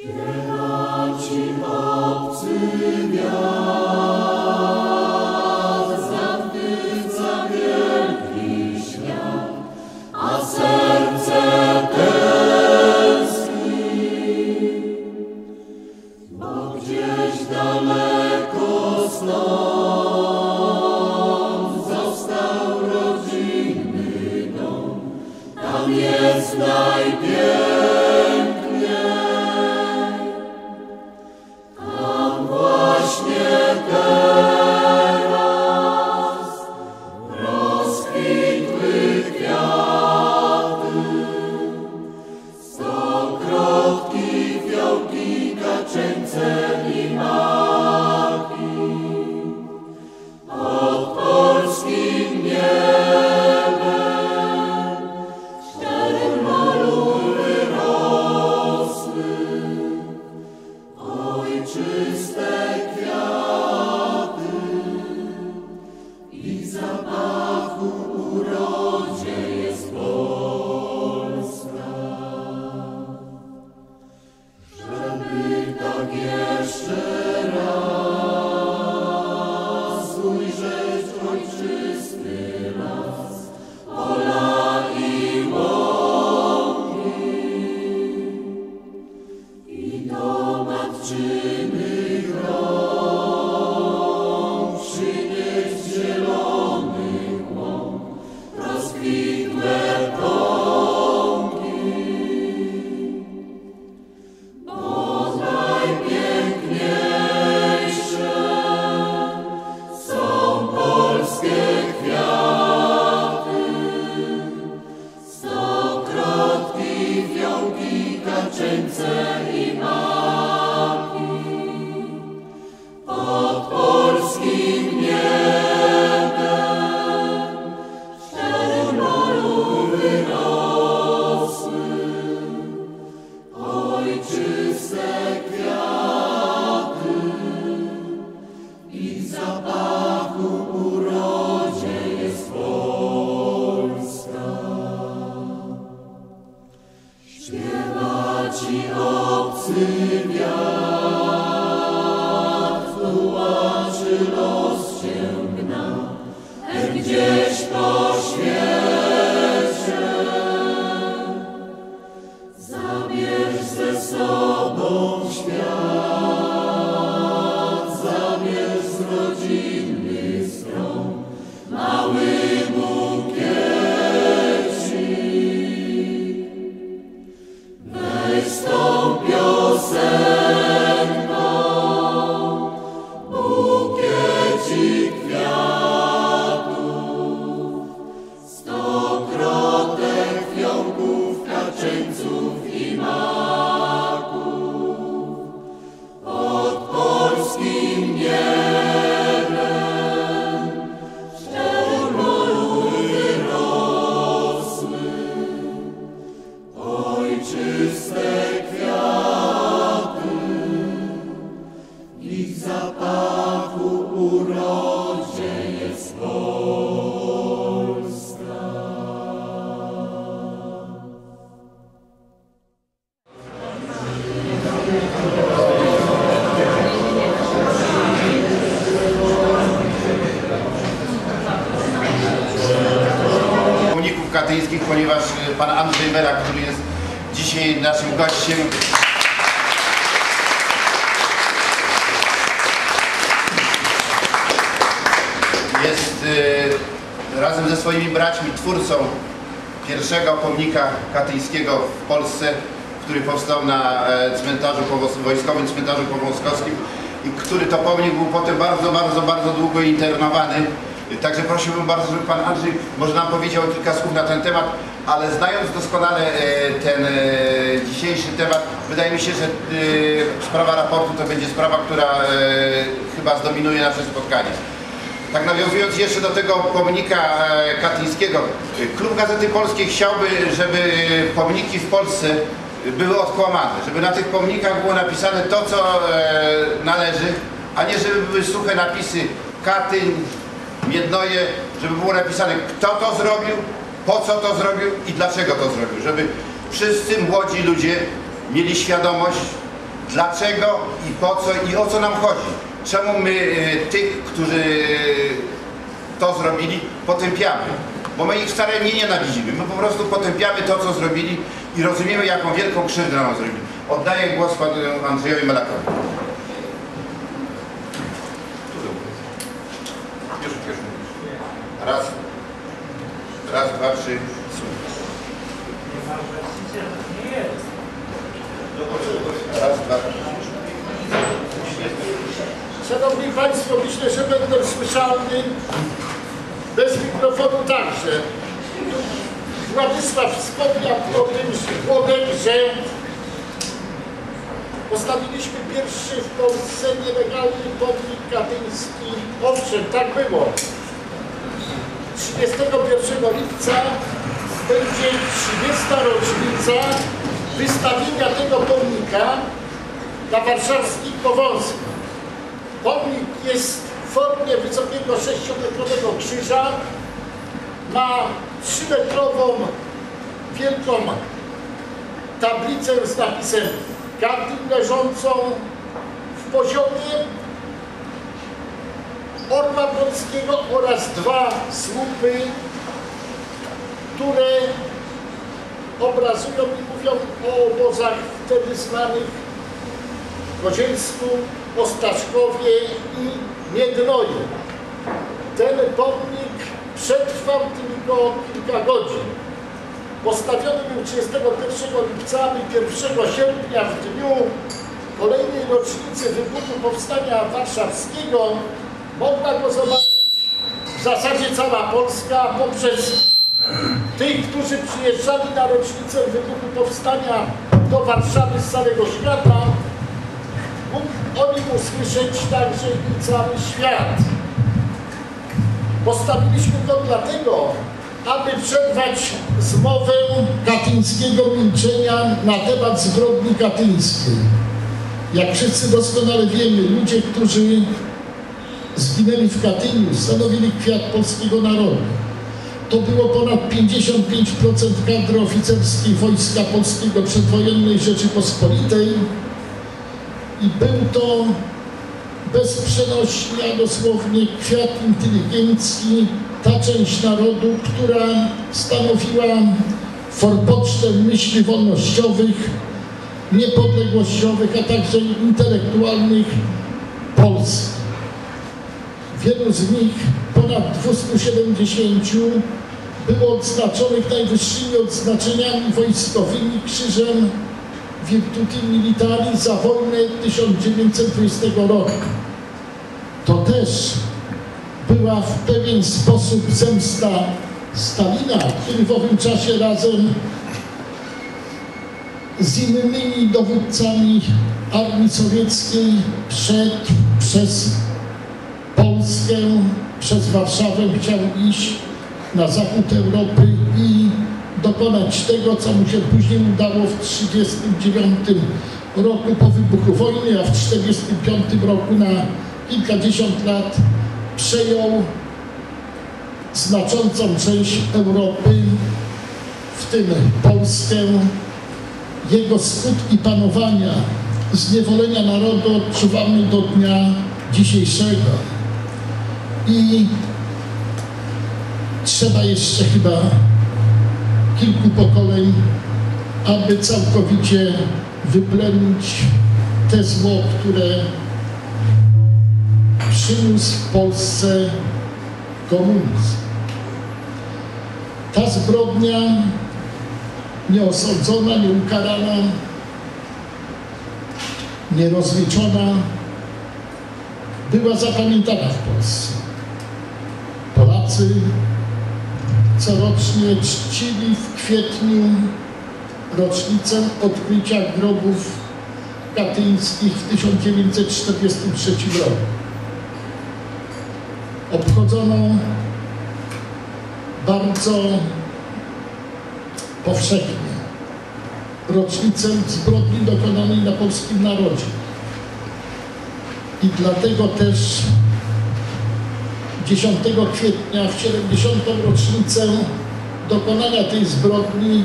죄값이 없으면 so. Ponieważ y, pan Andrzej Mera, który jest dzisiaj naszym gościem, jest y, razem ze swoimi braćmi twórcą pierwszego pomnika katyńskiego w Polsce, który powstał na e, cmentarzu wojskowym cmentarzu powązkowskim i który to pomnik był potem bardzo, bardzo, bardzo długo internowany. Także prosiłbym bardzo, żeby Pan Andrzej może nam powiedział kilka słów na ten temat, ale znając doskonale e, ten e, dzisiejszy temat, wydaje mi się, że e, sprawa raportu to będzie sprawa, która chyba zdominuje nasze spotkanie. Tak nawiązując jeszcze do tego pomnika katyńskiego, Klub Gazety Polskiej chciałby, żeby pomniki w Polsce były odkłamane, żeby na tych pomnikach było napisane to, co należy, a nie żeby były suche napisy Katyń, Miednoje, żeby było napisane kto to zrobił, po co to zrobił i dlaczego to zrobił, żeby wszyscy młodzi ludzie mieli świadomość, dlaczego i po co i o co nam chodzi. Czemu my y, tych, którzy to zrobili, potępiamy. Bo my ich wcale nie nienawidzimy. My po prostu potępiamy to, co zrobili i rozumiemy, jaką wielką krzywdę nam zrobili. Oddaję głos panu Andrzejowi mówisz. Raz, raz, dwa, trzy. Raz, dwa, Szanowni Państwo, myślę, że będę słyszalny bez mikrofonu także. Władysław Skopiak o tym słowem, że postawiliśmy pierwszy w Polsce nielegalny pomnik katyński. Owszem, tak było. 31 lipca będzie 30. rocznica wystawienia tego pomnika na warszawskich Powązkach. Pomnik jest w formie wysokiego 6-metrowego krzyża. Ma 3-metrową wielką tablicę z napisem Katyn leżącą w poziomie Orła Brodskiego oraz dwa słupy, które obrazują i mówią o obozach wtedy znanych w Kozielsku, Ostaszkowie i Miednoju. Ten pomnik przetrwał tylko kilka godzin. Postawiony był 31 lipca i 1 sierpnia w dniu kolejnej rocznicy wybuchu Powstania Warszawskiego mogła go zobaczyć w zasadzie cała Polska poprzez tych, którzy przyjeżdżali na rocznicę wybuchu Powstania do Warszawy z całego świata, mógł o nim usłyszeć także i cały świat. Postawiliśmy go dlatego, aby przerwać zmowę katyńskiego milczenia na temat zbrodni katyńskiej. Jak wszyscy doskonale wiemy, ludzie, którzy zginęli w Katyniu, stanowili kwiat polskiego narodu. To było ponad 55% kadry oficerskiej Wojska Polskiego Przedwojennej Rzeczypospolitej i był to bezprzenośny, a dosłownie kwiat inteligencji, ta część narodu, która stanowiła forpocztę myśli wolnościowych, niepodległościowych, a także intelektualnych Polski. Wielu z nich, ponad 270, było odznaczonych najwyższymi odznaczeniami wojskowymi krzyżem Virtuti Militari za wojnę 1920 roku. To też była w pewien sposób zemsta Stalina, który w owym czasie razem z innymi dowódcami armii sowieckiej przed przez Polskę, przez Warszawę chciał iść na zachód Europy i dokonać tego, co mu się później udało w 1939 roku po wybuchu wojny, a w 1945 roku na kilkadziesiąt lat przejął znaczącą część Europy, w tym Polskę. Jego skutki panowania, zniewolenia narodu odczuwamy do dnia dzisiejszego. I trzeba jeszcze chyba kilku pokoleń, aby całkowicie wyplenić te zło, które przyniósł w Polsce komunizm. Ta zbrodnia nieosądzona, nieukarana, nierozliczona była zapamiętana w Polsce. Polacy corocznie czcili w kwietniu rocznicę odkrycia grobów katyńskich w 1943 roku. Obchodzono bardzo powszechnie rocznicę zbrodni dokonanej na polskim narodzie. I dlatego też 10 kwietnia w 70. rocznicę dokonania tej zbrodni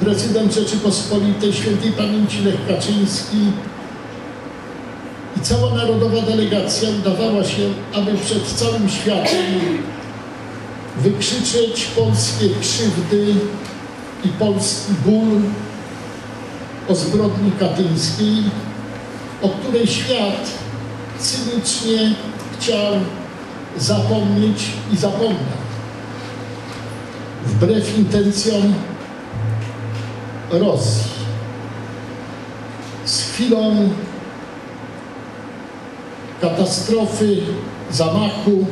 prezydent Rzeczypospolitej Świętej Pamięci Lech Kaczyński i cała narodowa delegacja udawała się, aby przed całym światem wykrzyczeć polskie krzywdy i polski ból o zbrodni katyńskiej, o której świat cynicznie chciał zapomnieć i zapomniał. Wbrew intencjom Rosji. Z chwilą katastrofy, zamachu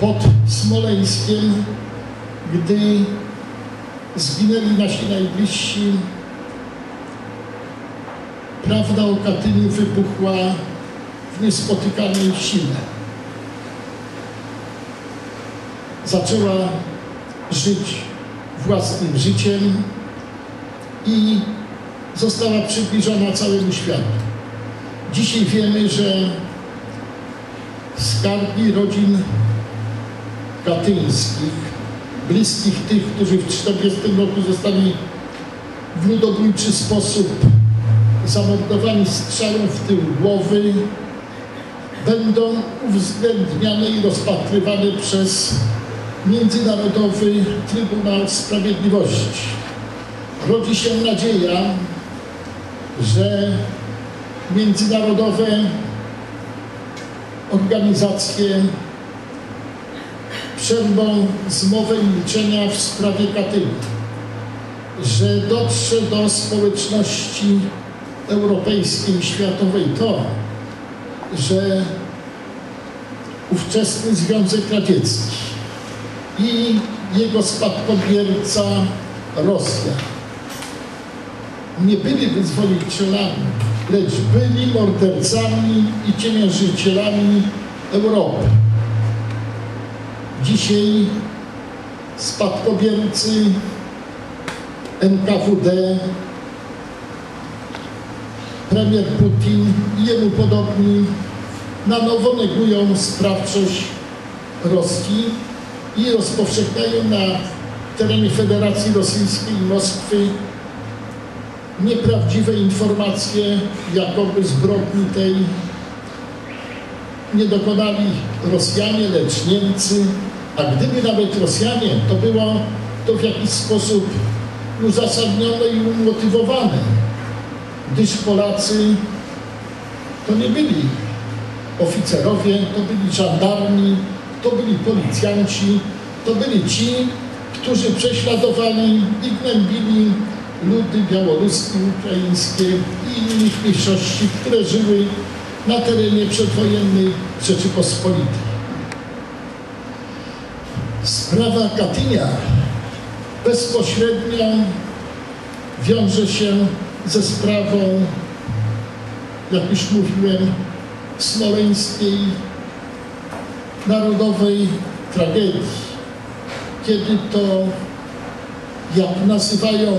pod Smoleńskiem, gdy zginęli nasi najbliżsi, prawda o Katyniu wybuchła w niespotykanej sile. Zaczęła żyć własnym życiem i została przybliżona całemu światu. Dzisiaj wiemy, że skargi rodzin katyńskich, bliskich tych, którzy w 1940 roku zostali w ludobójczy sposób zamordowani strzałem w tył głowy, będą uwzględniane i rozpatrywane przez Międzynarodowy Trybunał Sprawiedliwości. Rodzi się nadzieja, że międzynarodowe organizacje przerwą zmowę milczenia w sprawie Katynia, że dotrze do społeczności europejskiej światowej to, że ówczesny Związek Radziecki i jego spadkobierca Rosja nie byli wyzwolicielami, lecz byli mordercami i ciemiężycielami Europy. Dzisiaj spadkobiercy NKWD, premier Putin i jemu podobni na nowo negują sprawczość Rosji i rozpowszechniają na terenie Federacji Rosyjskiej i Moskwy nieprawdziwe informacje, jakoby zbrodni tej nie dokonali Rosjanie, lecz Niemcy, a gdyby nawet Rosjanie, to było to w jakiś sposób uzasadnione i umotywowane, gdyż Polacy to nie byli oficerowie, to byli żandarmi, to byli policjanci, to byli ci, którzy prześladowali i gnębili ludy białoruskie, ukraińskie i innych mniejszości, które żyły na terenie przedwojennej Rzeczypospolitej. Sprawa Katynia bezpośrednio wiąże się ze sprawą, jak już mówiłem, smoleńskiej narodowej tragedii, kiedy to, jak nazywają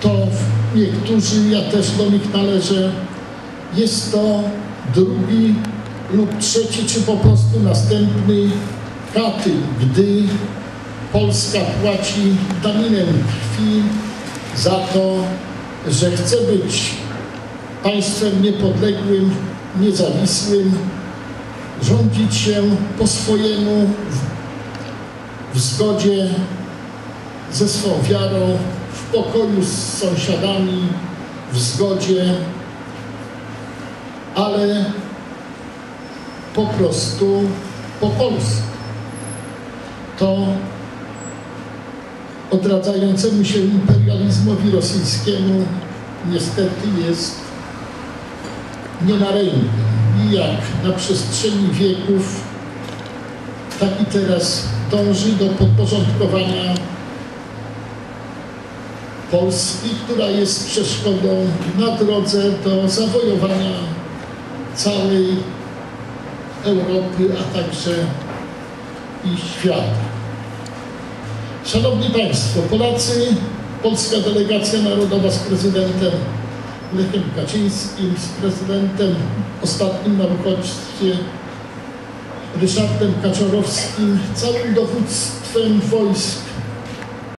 to niektórzy, ja też do nich należę, jest to drugi lub trzeci, czy po prostu następny Katyn, gdy Polska płaci daninę krwi za to, że chce być państwem niepodległym, niezawisłym, rządzić się po swojemu w, w zgodzie ze swą wiarą, w pokoju z sąsiadami, w zgodzie, ale po prostu po polsku. To odradzającemu się imperializmowi rosyjskiemu niestety jest nie na rękę. I jak na przestrzeni wieków, tak i teraz dąży do podporządkowania Polski, która jest przeszkodą na drodze do zawojowania całej Europy, a także i świata. Szanowni Państwo, Polacy, polska delegacja narodowa z prezydentem Lechem Kaczyńskim, z prezydentem ostatnim na uchodźstwie Ryszardem Kaczorowskim, całym dowództwem wojsk